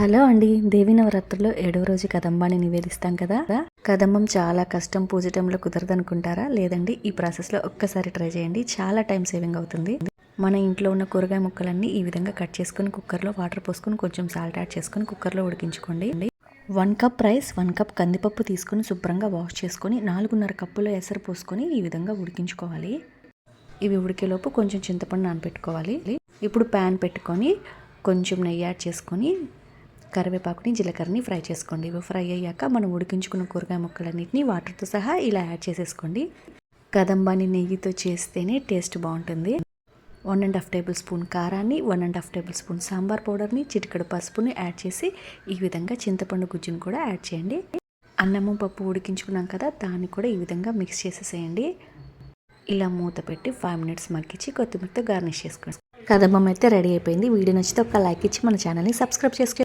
Hello అండి. దేవి నవరాత్రుల్లో ఏడవ రోజు కదంబాన్ని నివేదిస్తాం కదా? కదంబం చాలా కష్టం పూజటంలో కుదరదనుకుంటారా? లేదండి ఈ ప్రాసెస్లో ఒక్కసారి ట్రై చేయండి. చాలా టైం సేవింగ్ అవుతుంది. మన ఇంట్లో ఉన్న కూరగాయ ముక్కలన్నీ ఈ విధంగా కట్ చేసుకొని కుక్కర్లో వాటర్ పోసుకొని కొంచెం సాల్ట్ యాడ్ చేసుకొని కుక్కర్లో ఉడికించుకోండి. One cup rice one cup కందిపప్పు తీసుకొని శుభ్రంగా వాష్ చేసుకొని నాలుగున్నర కప్పులో ఎసరు పోసుకొని ఈ విధంగా ఉడికించుకోవాలి. ఇవి ఉడికేలోపు కొంచెం చింతపండు నానబెట్టుకోవాలి. ఇప్పుడు ప్యాన్ పెట్టుకొని కొంచెం నెయ్యి యాడ్ చేసుకొని కరివేపాకుని జీలకర్రని ఫ్రై చేసుకోండి. ఇవి ఫ్రై అయ్యాక మనం ఉడికించుకున్న కూరగాయ ముక్కలన్నింటినీ వాటర్తో సహా ఇలా యాడ్ చేసేసుకోండి. కదంబాని నెయ్యితో చేస్తేనే టేస్ట్ బాగుంటుంది. One and half tablespoon కారాన్ని one and half tablespoon sambar పౌడర్ని చిటికెడు పసుపుని యాడ్ చేసి ఈ విధంగా చింతపండు గుజ్జును కూడా యాడ్ చేయండి. అన్నము పప్పు ఉడికించుకున్నాం కదా దాన్ని కూడా ఈ విధంగా మిక్స్ చేసేసేయండి. ఇలా మూత పెట్టి ఫైవ్ మినిట్స్ మగ్గించి కొత్తిమీరతో గార్నిష్ చేసుకోండి. కదంబం అయితే రెడీ అయిపోయింది. వీడియో నచ్చితే ఒక లైక్ ఇచ్చి మన ఛానల్ని సబ్స్క్రైబ్ చేసుకోండి